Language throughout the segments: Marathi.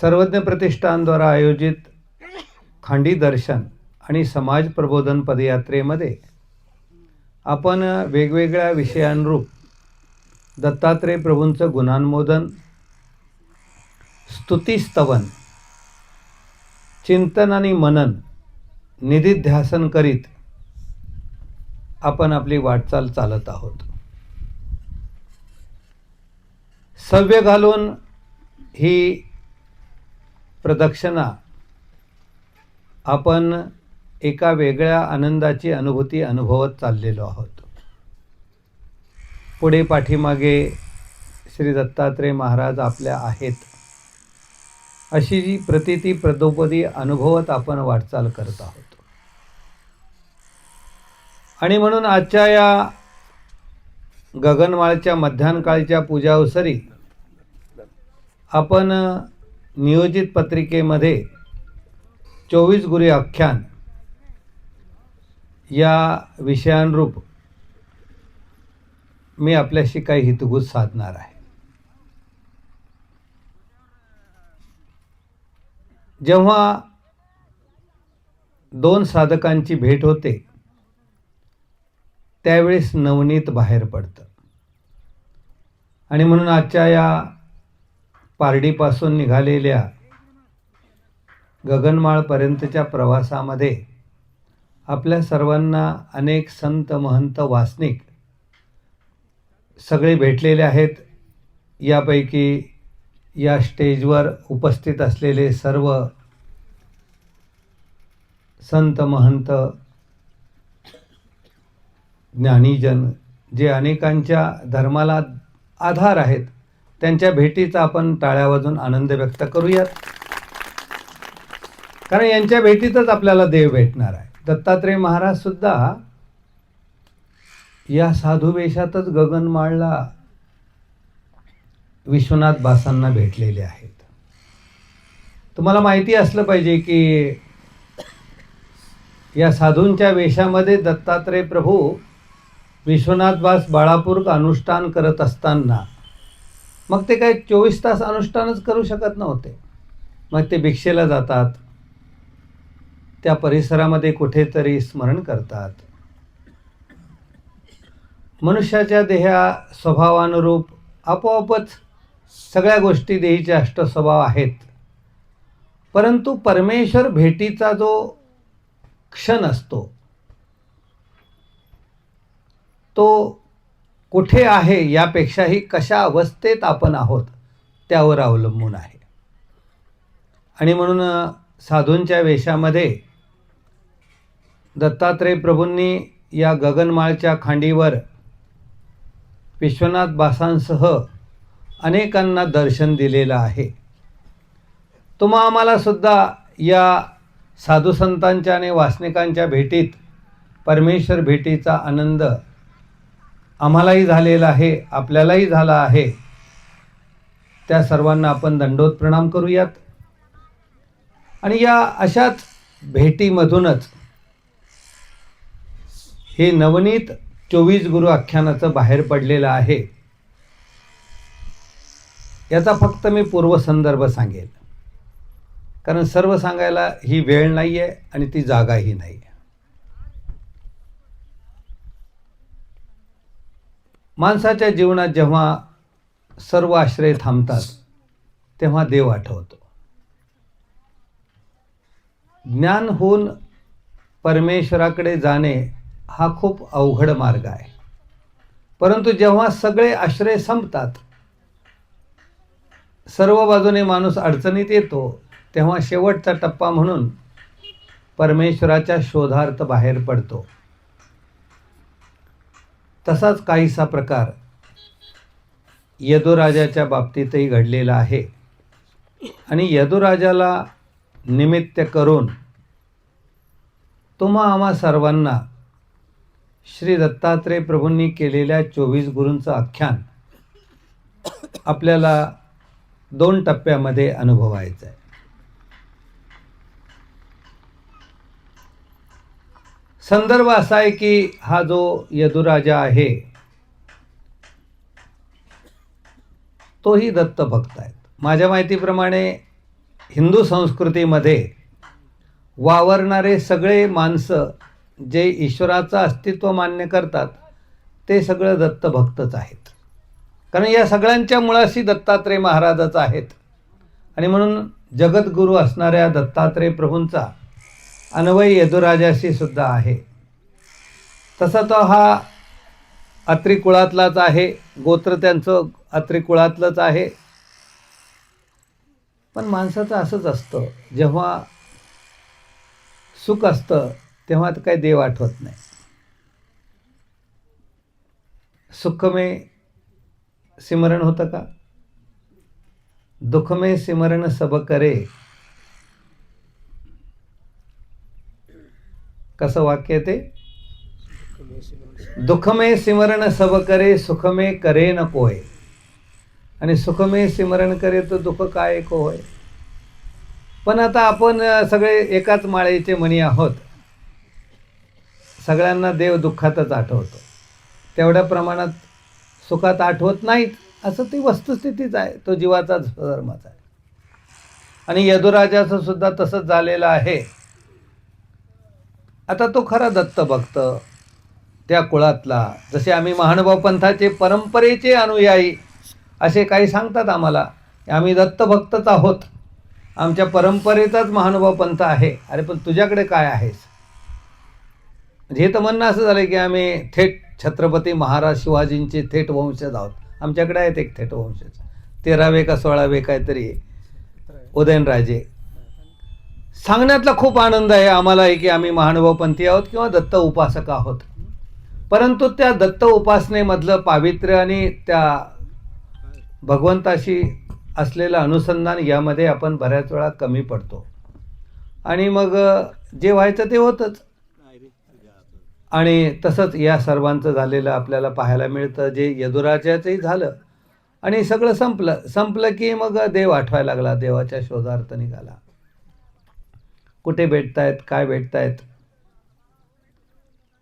सर्वज्ञ प्रतिष्ठानद्वारा आयोजित खांडी दर्शन आणि समाज प्रबोधन पदयात्रेमध्ये आपण वेगवेगळ्या विषयांरूप दत्तात्रय प्रभूंचं गुणांमोदन स्तुतीस्तवन चिंतन आणि मनन निधिध्यासन करीत आपण आपली वाटचाल चालत आहोत. सव्य घालून ही प्रदक्षिणा. आपण एका वेगळ्या आनंदाची अनुभूती अनुभवत चाललेलो आहोत. पुढे पाठीमागे श्री दत्तात्रय महाराज आपल्या आहेत. अशी जी प्रतिती प्रदोपदी अनुभवत आपण वाटचाल करत आहोत. आणि म्हणून आजच्या या गगनमाळच्या मध्यान्हकाळच्या पूजावसरी आपण नियोजित पत्रिकेमध्ये चोवीस गुरी आख्यान या विषयांरूप मी आपल्याशी काही हितगुज साधणार आहे. जेव्हा दोन साधकांची भेट होते त्यावेळेस नवनीत बाहेर पडतं. आणि म्हणून आजच्या या पारडीपासून निघालेल्या गगनमाळपर्यंतच्या प्रवासामध्ये आपल्या सर्वांना अनेक संत महंत वासनिक सगळे भेटलेले आहेत. यापैकी या स्टेजवर उपस्थित असलेले सर्व संत महंत ज्ञानीजन जे अनेकांच्या धर्माला आधार आहेत त्यांच्या भेटीचा आपण टाळ्या वाजून आनंद व्यक्त करूयात. कारण यांच्या भेटीतच आपल्याला देव भेटणार आहे. दत्तात्रय महाराज सुद्धा या साधू वेशातच गगनमाळला विश्वनाथ बासांना भेटलेले आहेत. तुम्हाला माहिती असलं पाहिजे की या साधूंच्या वेशामध्ये दत्तात्रय प्रभू विश्वनाथ बास बाळापूर अनुष्ठान करत असताना मग ते काय चोवीस तास अनुष्ठानच करू शकत नव्हते. मग ते भिक्षेला जातात. त्या परिसरामध्ये कुठेतरी स्मरण करतात. मनुष्याच्या देहा स्वभावानुरूप आपोआपच सगळ्या गोष्टी देहीचे अष्टस्वभाव आहेत. परंतु परमेश्वर भेटीचा जो क्षण असतो तो कुठे आहे यापेक्षाही कशा अवस्थेत आपण आहोत त्यावर अवलंबून आहे. आणि म्हणून साधूंच्या वेशामध्ये दत्तात्रय प्रभूंनी या गगनमाळच्या खांडीवर विश्वनाथ बासांसह अनेकांना दर्शन दिलेलं आहे. तुम्हा आम्हाला सुद्धा या साधुसंतांच्या आणि वासनिकांच्या भेटीत परमेश्वर भेटीचा आनंद आम्हालाही झालेला आहे आपल्यालाही झाला आहे. त्या सर्वांना आपण दंडोत प्रणाम करूयात. आणि या अशाच भेटीमधूनच हे नवनीत चोवीस गुरु आख्यानाचं बाहेर पडलेलं आहे. याचा फक्त मी पूर्वसंदर्भ सांगेल. कारण सर्व सांगायला ही वेळ नाही आहे आणि ती जागाही नाही आहे माणसाच्या जीवनात जेव्हा सर्व आश्रय थांबतात तेव्हा देव आठवतो. ज्ञान होऊन परमेश्वराकडे जाणे हा खूप अवघड मार्ग आहे. परंतु जेव्हा सगळे आश्रय संपतात सर्व बाजूने माणूस अडचणीत येतो तेव्हा शेवटचा टप्पा म्हणून परमेश्वराच्या शोधार्थ बाहेर पडतो. तसाच काहीसा प्रकार यदुराजाच्या बाबतीतही घडलेला आहे. आणि यदुराजाला निमित्त करून तुम्हा आम्हा सर्वांना श्री दत्तात्रय प्रभूंनी केलेल्या चोवीस गुरूंचं आख्यान आपल्याला दोन टप्प्यामध्ये अनुभवायचं आहे संदर्भ असा आहे की हा जो यदुराजा आहे तोही दत्तभक्त आहेत. माझ्या माहितीप्रमाणे हिंदू संस्कृतीमध्ये वावरणारे सगळे माणसं जे ईश्वराचं अस्तित्व मान्य करतात ते सगळं दत्तभक्तच आहेत. कारण या सगळ्यांच्या मुळाशी दत्तात्रय महाराजच आहेत. आणि म्हणून जगद्गुरू असणाऱ्या दत्तात्रय प्रभूंचा अन्वय यदुराजाशी सुद्धा आहे. तसा तो हा अत्री कुळातलाच आहे. गोत्र त्यांचं अत्री कुळातलंच आहे. पण माणसाचं असंच असतं. जेव्हा सुख असतं तेव्हा तर काही देव आठवत नाही. सुख में सिमरण होतं का? दुःख में सिमरण सब करे. कसं वाक्य ते? दुःखमे सिमरण सब करे सुखमे करे न कोय आणि सुखमे सिमरण करे तो दुःख काय को होय? पण आता आपण सगळे एकाच माळेचे म्हणी आहोत. सगळ्यांना देव दुःखातच आठवतो. तेवढ्या प्रमाणात सुखात आठवत नाहीत असं ती वस्तुस्थितीच आहे. तो जीवाचाच धर्मच आहे. आणि यदुराजाचं सुद्धा तसंच झालेलं आहे. आता तो खरा दत्त भक्त त्या कुळातला. जसे आम्ही महानुभाव पंथाचे परंपरेचे अनुयायी असे काही सांगतात आम्हाला. आम्ही दत्तभक्तच आहोत. आमच्या परंपरेचाच महानुभाव पंथ आहे. अरे पण तुझ्याकडे काय आहेस? म्हणजे हे तर म्हणणं असं झालं की आम्ही थेट छत्रपती महाराज शिवाजींचे थेट वंशज आहोत. आमच्याकडे आहेत एक थेट वंशज. तेरावे का सोळावे काहीतरी. उदयनराजे. सांगण्यातला खूप आनंद आहे आम्हालाही की आम्ही महानुभावपंथी आहोत किंवा दत्त उपासक आहोत. परंतु त्या दत्त उपासनेमधलं पावित्र्य आणि त्या भगवंताशी असलेलं अनुसंधान यामध्ये आपण बऱ्याच वेळा कमी पडतो. आणि मग जे व्हायचं ते होतंच. आणि तसंच या सर्वांचं झालेलं आपल्याला पाहायला मिळतं. जे यदुराजाचंही झालं आणि सगळं संपलं. संपलं की मग देव आठवायला लागला देवाच्या शोधार्थ निघाला. कुठे भेटतायत काय भेटतायत.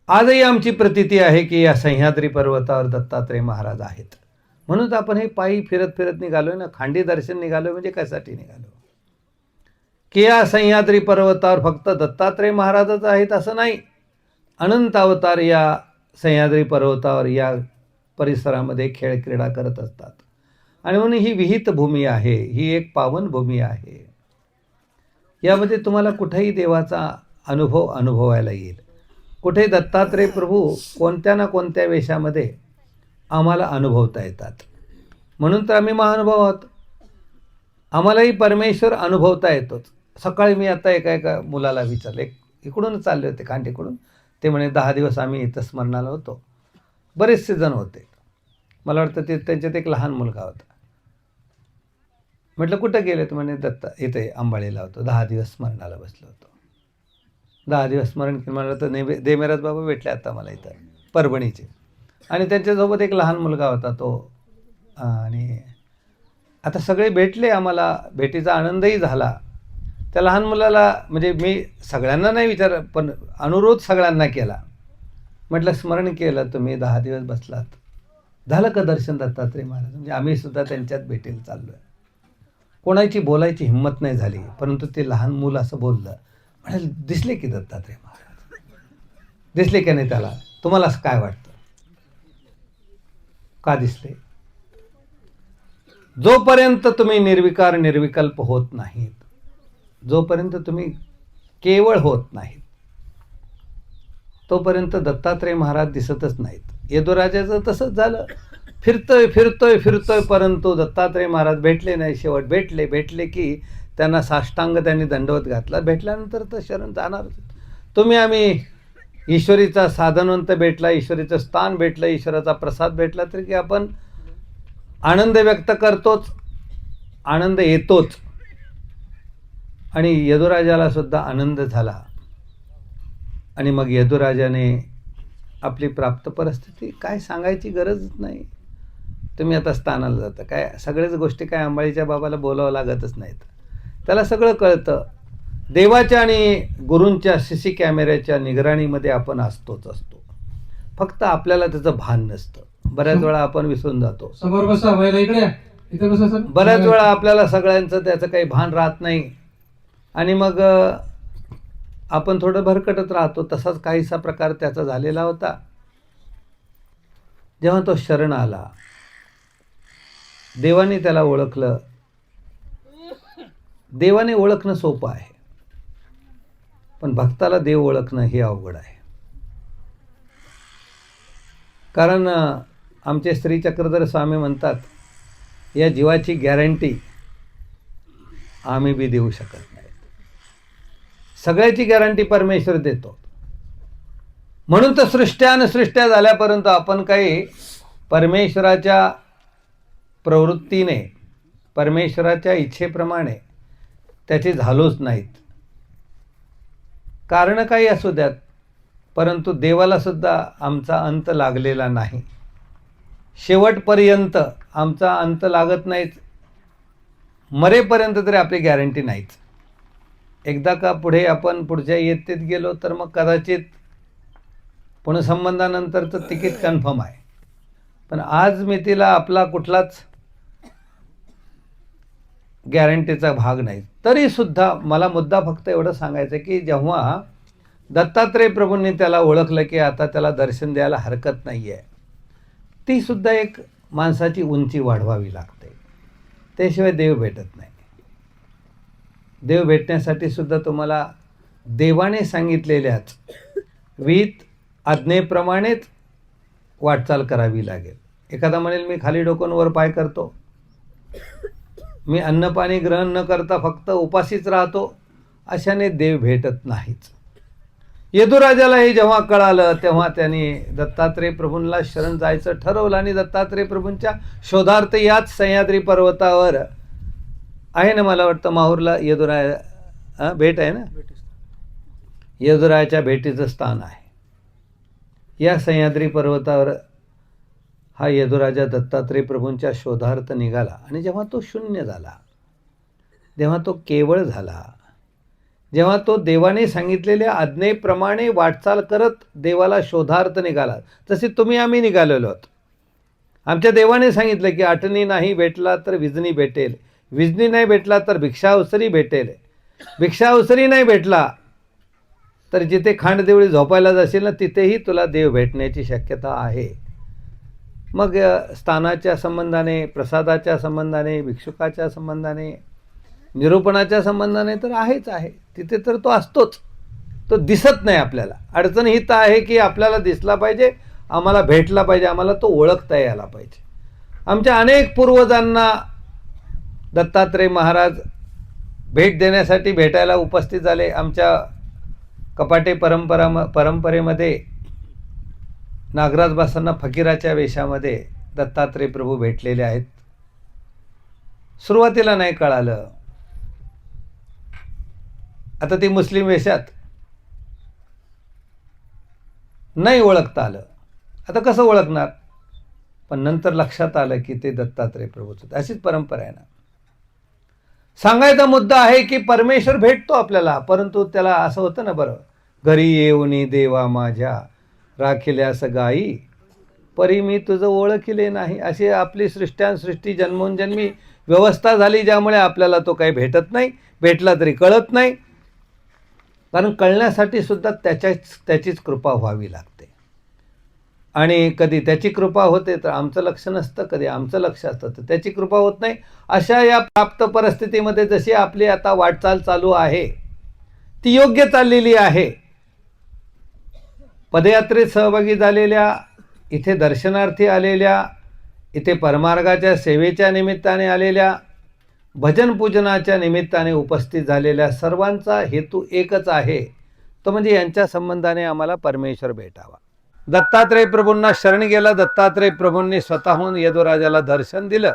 आजही आमची प्रतीती आहे की या सह्याद्री पर्वतावर दत्तात्रय महाराज आहेत. म्हणून आपण हे पायी फिरत फिरत निघालोय ना खांडी दर्शन निघालोय म्हणजे कशासाठी निघालो? की या सह्याद्री पर्वतावर फक्त दत्तात्रय महाराजच आहेत असं नाही. अनंत अवतार या सह्याद्री पर्वतावर या परिसरामध्ये खेळ क्रीडा करत असतात. आणि म्हणून ही विहित भूमी आहे ही एक पावन भूमी आहे. यामध्ये तुम्हाला कुठेही देवाचा अनुभव अनुभवायला येईल. कुठे दत्तात्रय प्रभू कोणत्या ना कोणत्या वेशामध्ये आम्हाला अनुभवता येतात. म्हणून तर आम्ही महानुभाव आहोत. आम्हालाही परमेश्वर अनुभवता येतोच. सकाळी मी आता एका एका मुलाला विचारलं एक इकडूनच चालले होते खांडीकडून. ते म्हणे दहा दिवस आम्ही इथं स्मरणाला होतो. बरेचसे जण होते. मला वाटतं ते त्यांच्यात एक लहान मुलगा होता. म्हटलं कुठं गेले तर म्हणे दत्ता इथे अंबाळीला होतो दहा दिवस स्मरणाला बसलो होतो. दहा दिवस स्मरण केलं मला तर नेमे देमेराज बाबा भेटले आता मला इथं परभणीचे. आणि त्यांच्यासोबत एक लहान मुलगा होता तो आणि आता सगळे भेटले आम्हाला. भेटीचा आनंदही झाला. त्या लहान मुलाला म्हणजे मी सगळ्यांना नाही विचार पण अनुरोध सगळ्यांना केला. म्हटलं स्मरण केलं तुम्ही दहा दिवस बसलात. झालं का दर्शन दत्तात्रय महाराज? म्हणजे आम्ही सुद्धा त्यांच्यात भेटेल चाललो आहे कोणाची बोलायची हिंमत नाही झाली परंतु ते लहान मूल असं बोललं. म्हणाल दिसले की दत्तात्रय महाराज. दिसले की नाही त्याला? तुम्हाला असं काय वाटतं? का दिसले? जोपर्यंत तुम्ही निर्विकार निर्विकल्प होत नाहीत जोपर्यंत तुम्ही केवळ होत नाहीत तोपर्यंत दत्तात्रय महाराज दिसतच नाहीत. यदुराजाचं तसंच झालं. फिरतोय फिरतोय फिरतोय परंतु दत्तात्रय महाराज भेटले नाही. शेवट भेटले भेटले की त्यांना साष्टांग त्यांनी दंडवत घातला. भेटल्यानंतर तर शरण जाणार तुम्ही आम्ही ईश्वरीचा साधनवंत भेटला ईश्वरीचं स्थान भेटलं ईश्वराचा प्रसाद भेटला तरी की आपण आनंद व्यक्त करतोच आनंद येतोच. आणि यदुराजाला सुद्धा आनंद झाला. आणि मग यदुराजाने आपली प्राप्त परिस्थिती काय सांगायची गरजच नाही. तुम्ही आता स्थानाला जाता. काय सगळ्याच गोष्टी काय अंबाळीच्या बाबाला बोलावं लागतच नाहीत. त्याला सगळं कळतं. देवाच्या आणि गुरूंच्या सी सी कॅमेऱ्याच्या निगराणीमध्ये आपण असतोच असतो. फक्त आपल्याला त्याचं भान नसतं. बऱ्याच वेळा आपण विसरून जातो. समोर बसा इकडे बऱ्याच वेळा आपल्याला सगळ्यांचं त्याचं काही भान राहत नाही. आणि मग आपण थोडं भरकटत राहतो. तसाच काहीसा प्रकार त्याचा झालेला होता. जेव्हा तो शरण आला देवाने त्याला ओळखलं. देवाने ओळखणं सोपं आहे. पण भक्ताला देव ओळखणं हे अवघड आहे. कारण आमचे श्री चक्रधर स्वामी म्हणतात या जीवाची गॅरंटी आम्ही बी देऊ शकत नाहीत. सगळ्याची गॅरंटी परमेश्वर देतो. म्हणून तर सृष्ट्या आणि सृष्ट्या झाल्यापर्यंत आपण काही परमेश्वराच्या प्रवृत्तीने परमेश्वराच्या इच्छेप्रमाणे त्याचे झालोच नाहीत. कारण काही असू द्यात परंतु देवाला सुद्धा आमचा अंत लागलेला नाही. शेवटपर्यंत आमचा अंत लागत नाहीच मरेपर्यंत तरी आपली गॅरंटी नाहीच एकदा का पुढे आपण पुढच्या इयत्तेत गेलो तर मग कदाचित पुणसंबंधानंतरचं तिकीट कन्फर्म आहे. पण आज मितीला आपला कुठलाच गॅरंटीचा भाग नाही. तरीसुद्धा मला मुद्दा फक्त एवढं सांगायचं आहे की जेव्हा दत्तात्रय प्रभूंनी त्याला ओळखलं की आता त्याला दर्शन द्यायला हरकत नाही आहे तीसुद्धा एक माणसाची उंची वाढवावी लागते. त्याशिवाय देव भेटत नाही. देव भेटण्यासाठी सुद्धा तुम्हाला देवाने सांगितलेल्याच विहित आज्ञेप्रमाणेच वाटचाल करावी लागेल. एखादा म्हणेल मी खाली डोकून वर पाय करतो. मी अन्नपाणी ग्रहण न करता फक्त उपाशीच राहतो. अशाने देव भेटत नाहीच यदुराजाला हे जेव्हा कळालं तेव्हा त्यांनी दत्तात्रय प्रभूंना शरण जायचं ठरवलं आणि दत्तात्रय प्रभूंच्या शोधार्थ याच सह्याद्री पर्वतावर आहे ना मला वाटतं माहूरला यदुराय भेट आहे ना? यदुरायाच्या भेटीचं स्थान आहे. या सह्याद्री पर्वतावर हा यदुराजा दत्तात्रय प्रभूंच्या शोधार्थ निघाला आणि जेव्हा तो शून्य झाला जेव्हा तो केवळ झाला जेव्हा तो देवाने सांगितलेल्या आज्ञेप्रमाणे वाटचाल करत देवाला शोधार्थ निघाला तसे तुम्ही आम्ही निघालेलो आहोत. आमच्या देवाने सांगितलं की आठणी नाही भेटला तर विजनी भेटेल विजनी नाही भेटला तर भिक्षावसरी भेटेल. भिक्षावसरी नाही भेटला तर जिथे खांडदेवळी झोपायला जाशील ना तिथेही तुला देव भेटण्याची शक्यता आहे. मग स्थानाच्या संबंधाने प्रसादाच्या संबंधाने भिक्षुकाच्या संबंधाने निरूपणाच्या संबंधाने तर आहेच आहे. तिथे तर तो असतोच. तो दिसत नाही आपल्याला. अडचण ही तर आहे की आपल्याला दिसला पाहिजे आम्हाला भेटला पाहिजे आम्हाला तो ओळखता यायला पाहिजे. आमच्या अनेक पूर्वजांना दत्तात्रय महाराज भेट देण्यासाठी भेटायला उपस्थित झाले. आमच्या कपाटे परंपरा परंपरेमध्ये नागराज बासांना फकीराच्या वेशामध्ये दत्तात्रय प्रभू भेटलेले आहेत. सुरुवातीला नाही कळालं. आता ते मुस्लिम वेशात नाही ओळखता आलं. आता कसं ओळखणार? पण नंतर लक्षात आलं की ते दत्तात्रय प्रभूच अशीच परंपरा आहे ना. सांगायचा मुद्दा आहे की परमेश्वर भेटतो आपल्याला परंतु त्याला असं होतं ना बरं घरी येऊनी देवा माझ्या. राखिल्यास गाई परी मी तुझं ओळखिले नाही. अशी आपली सृष्ट्यासृष्टी जन्मून जन्मी व्यवस्था झाली ज्यामुळे आपल्याला तो काही भेटत नाही भेटला तरी कळत नाही. कारण कळण्यासाठी सुद्धा त्याच्याच त्याचीच कृपा व्हावी लागते. आणि कधी त्याची कृपा होते तर आमचं लक्ष नसतं कधी आमचं लक्ष असतं तर त्याची कृपा होत नाही. अशा या प्राप्त परिस्थितीमध्ये जशी आपली आता वाटचाल चालू आहे ती योग्य चाललेली आहे. पदयात्रेत सहभागी झालेल्या इथे दर्शनार्थी आलेल्या इथे परमार्गाच्या सेवेच्या निमित्ताने आलेल्या भजन पूजनाच्या निमित्ताने उपस्थित झालेल्या सर्वांचा हेतू एकच आहे. तो म्हणजे यांच्या संबंधाने आम्हाला परमेश्वर भेटावा. दत्तात्रय प्रभूंना शरण गेला. दत्तात्रय प्रभूंनी स्वतःहून यदुराजाला दर्शन दिलं.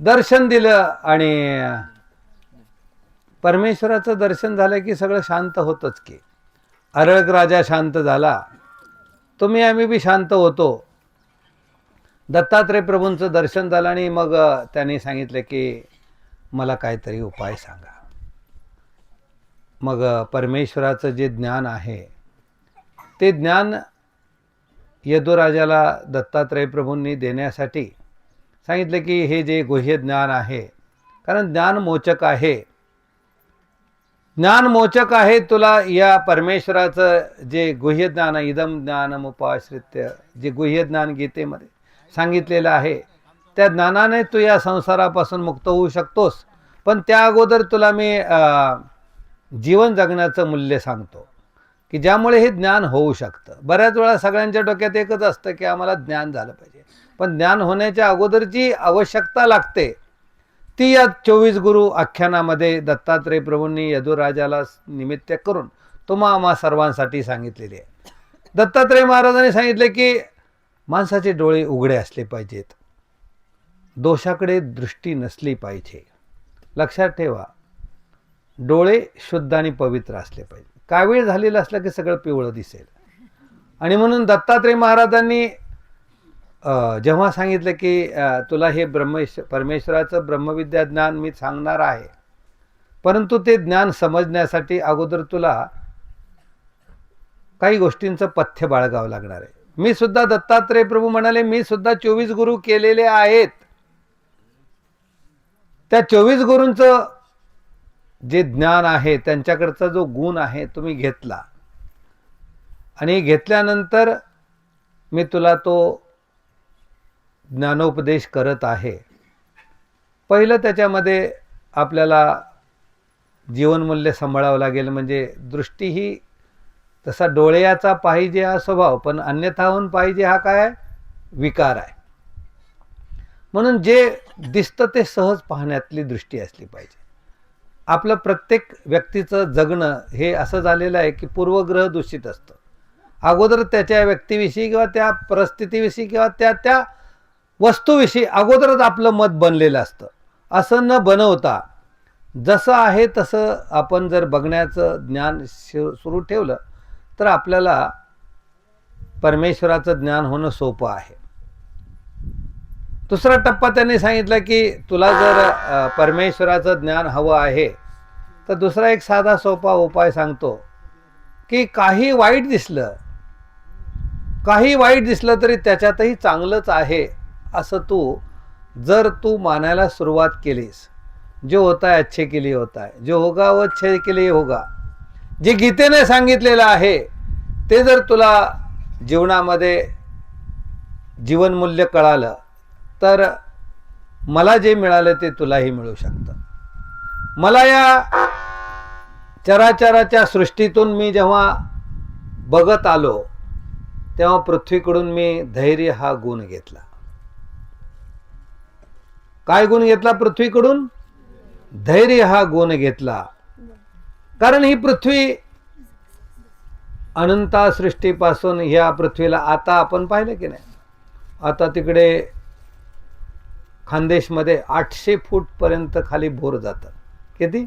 दर्शन दिलं आणि परमेश्वराचं दर्शन झालं की सगळं शांत होतंच की. अरळक राजा शांत झाला. तुम्ही आम्ही बी शांत होतो. दत्तात्रय प्रभूंचं दर्शन झालं आणि मग त्यांनी सांगितलं की मला काहीतरी उपाय सांगा. मग परमेश्वराचं जे ज्ञान आहे ते ज्ञान यदुराजाला दत्तात्रय प्रभूंनी देण्यासाठी सांगितलं की हे जे गुह्य ज्ञान आहे कारण ज्ञान मोचक आहे. ज्ञानमोचक आहे तुला या परमेश्वराचं जे गुह्य ज्ञान इदम ज्ञानम उपाश्रित्य जे गुह्य ज्ञान गीतेमध्ये सांगितलेलं आहे त्या ज्ञानाने तू या संसारापासून मुक्त होऊ शकतोस. पण त्या अगोदर तुला मी जीवन जगण्याचं मूल्य सांगतो की ज्यामुळे हे ज्ञान होऊ शकतं. बऱ्याच वेळा सगळ्यांच्या डोक्यात एकच असतं की आम्हाला ज्ञान झालं पाहिजे. पण ज्ञान होण्याच्या अगोदर जी आवश्यकता लागते. ती या चोवीस गुरु आख्यानामध्ये दत्तात्रय प्रभूंनी यदुराजाला निमित्त करून तुम्हा आम्हा सर्वांसाठी सांगितलेली आहे. दत्तात्रय महाराजांनी सांगितले की माणसाचे डोळे उघडे असले पाहिजेत. दोषाकडे दृष्टी नसली पाहिजे. लक्षात ठेवा डोळे शुद्ध आणि पवित्र असले पाहिजे. कावीळ झालेलं असलं की सगळं पिवळं दिसेल. आणि म्हणून दत्तात्रय महाराजांनी जेव्हा सांगितलं की तुला हे ब्रह्मेश परमेश्वराचं ब्रह्मविद्या ज्ञान मी सांगणार आहे परंतु ते ज्ञान समजण्यासाठी अगोदर तुला काही गोष्टींचं पथ्य बाळगावं लागणार आहे. मी सुद्धा दत्तात्रय प्रभू म्हणाले मी सुद्धा चोवीस गुरु केलेले आहेत. त्या चोवीस गुरूंचं जे ज्ञान आहे त्यांच्याकडचा जो गुण आहे तुम्ही घेतला. आणि घेतल्यानंतर मी तुला तो ज्ञानोपदेश करत आहे. पहिलं त्याच्यामध्ये आपल्याला जीवनमूल्य सांभाळावं लागेल म्हणजे दृष्टी ही तसा डोळ्याचा पाहिजे हा स्वभाव पण अन्यथाहून पाहिजे हा काय? विकार आहे. म्हणून जे दिसतं ते सहज पाहण्यातली दृष्टी असली पाहिजे. आपलं प्रत्येक व्यक्तीचं जगणं हे असं झालेलं आहे की पूर्वग्रह दूषित असतं. अगोदर त्याच्या व्यक्तीविषयी किंवा त्या परिस्थितीविषयी किंवा त्या त्या वस्तूविषयी अगोदरच आपलं मत बनलेलं असतं. असं न बनवता जसं आहे तसं आपण जर बघण्याचं ज्ञान सुरू ठेवलं तर आपल्याला परमेश्वराचं ज्ञान होणं सोपं आहे. दुसरा टप्पा त्यांनी सांगितला की तुला जर परमेश्वराचं ज्ञान हवं आहे तर दुसरा एक साधा सोपा उपाय सांगतो की काही वाईट दिसलं काही वाईट दिसलं तरी त्याच्यातही चांगलंच आहे. असं तू जर तू मानायला सुरुवात केलीस जो होता है अच्छे के लिए होता है जो होगा वो अच्छे के लिए होगा. जे गीतेने सांगितलेलं आहे ते जर तुला जीवनामध्ये जीवनमूल्य कळालं तर मला जे मिळालं ते तुलाही मिळू शकतं. मला या चराचराच्या सृष्टीतून मी जेव्हा बघत आलो तेव्हा पृथ्वीकडून मी धैर्य हा गुण घेतला. काय गुण घेतला पृथ्वीकडून? धैर्य हा गुण घेतला. कारण ही पृथ्वी अनंता सृष्टीपासून ह्या पृथ्वीला आता आपण पाहिलं की नाही? आता तिकडे खानदेशमध्ये आठशे फूटपर्यंत खाली बोर जातं. किती?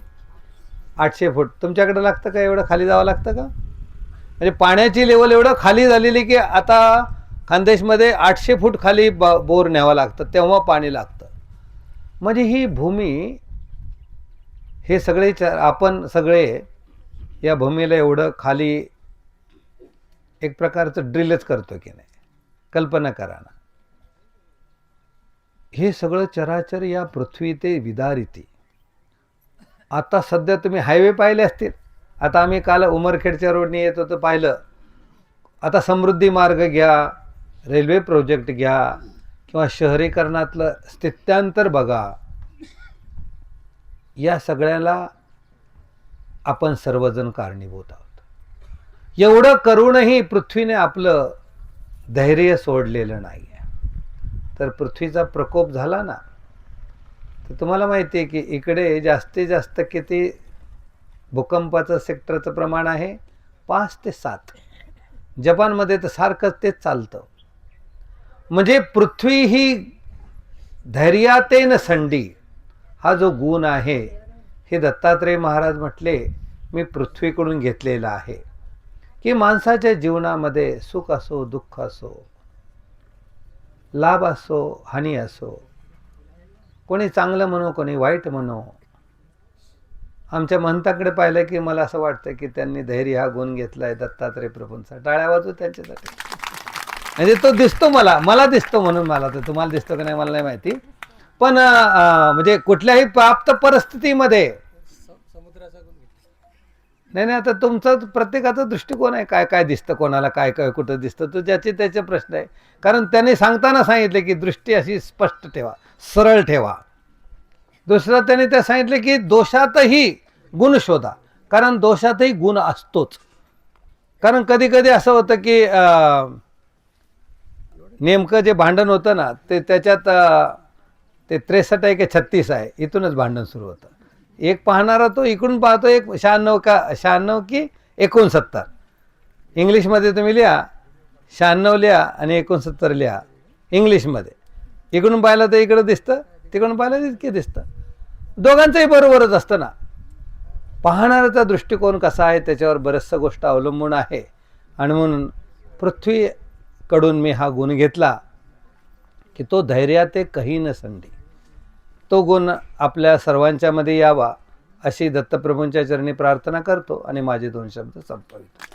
आठशे फूट. तुमच्याकडे लागतं का? एवढं खाली जावं लागतं का? म्हणजे पाण्याची लेवल एवढं खाली झालेली की आता खानदेशमध्ये आठशे फूट खाली ब बोर न्यावं लागतं तेव्हा पाणी लागतं. म्हणजे ही भूमी हे सगळे च आपण सगळे या भूमीला एवढं खाली एक प्रकारचं ड्रिलच करतो की नाही? कल्पना करा ना. हे सगळं चराचर या पृथ्वी ते विदारिती. आता सध्या तुम्ही हायवे पाहिले असतील. आता आम्ही काल उमरखेडच्या रोडने येत होतो पाहिलं. आता समृद्धी मार्ग घ्या रेल्वे प्रोजेक्ट घ्या किंवा शहरीकरणातलं स्थित्यांतर बघा. या सगळ्याला आपण सर्वजण कारणीभूत आहोत. एवढं करूनही पृथ्वीने आपलं धैर्य सोडलेलं नाही आहे तर पृथ्वीचा प्रकोप झाला ना तर तुम्हाला माहिती आहे की इकडे जास्तीत जास्त किती भूकंपाचं सेक्टरचं प्रमाण आहे? पाच ते सात. जपानमध्ये तर सारखंच तेच चालतं. म्हणजे पृथ्वी ही धैर्यातेन संडी. हा जो गुण आहे हे दत्तात्रय महाराज म्हटले मी पृथ्वीकडून घेतलेला आहे. की माणसाच्या जीवनामध्ये सुख असो दुःख असो लाभ असो हानी असो कोणी चांगलं म्हणो कोणी वाईट म्हणो आमच्या महंताकडे पाहिलं की मला असं वाटतं की त्यांनी धैर्य हा गुण घेतला आहे दत्तात्रय प्रभूंचा. टाळ्या वाजू त्यांच्यासाठी. म्हणजे तो दिसतो मला मला दिसतो म्हणून मला तर तुम्हाला दिसतो का नाही मला नाही माहिती. पण म्हणजे कुठल्याही प्राप्त परिस्थितीमध्ये नाही नाही आता तुमचा प्रत्येकाचा दृष्टिकोन आहे काय काय दिसतं कोणाला काय काय कुठं दिसतं तो ज्याचे त्याचे प्रश्न आहे. कारण त्याने सांगताना सांगितले की दृष्टी अशी स्पष्ट ठेवा सरळ ठेवा. दुसरं त्याने ते सांगितले की दोषातही गुण शोधा कारण दोषातही गुण असतोच. कारण कधी कधी असं होतं की नेमकं जे भांडण होतं ना ते त्याच्यात ते त्रेसष्ट आहे की छत्तीस आहे इथूनच भांडण सुरू होतं. एक पाहणारा तो इकडून पाहतो एक शहाण्णव का शहाण्णव की एकोणसत्तर. इंग्लिशमध्ये तुम्ही लिहा शहाण्णव लिहा आणि एकोणसत्तर लिहा इंग्लिशमध्ये. इकडून पाहिलं तर इकडं दिसतं तिकडून पाहिलं तर इतके दिसतं. दोघांचंही बरोबरच असतं ना. पाहणाऱ्याचा दृष्टिकोन कसा आहे त्याच्यावर बऱ्याचशा गोष्ट अवलंबून आहे. आणि म्हणून पृथ्वी कडून मी हा गुण घेतला की तो धैर्याते कही न संधी. तो गुण आपल्या सर्वांच्यामध्ये यावा अशी दत्तप्रभूंच्या चरणी प्रार्थना करतो आणि माझे दोन शब्द संपवितो.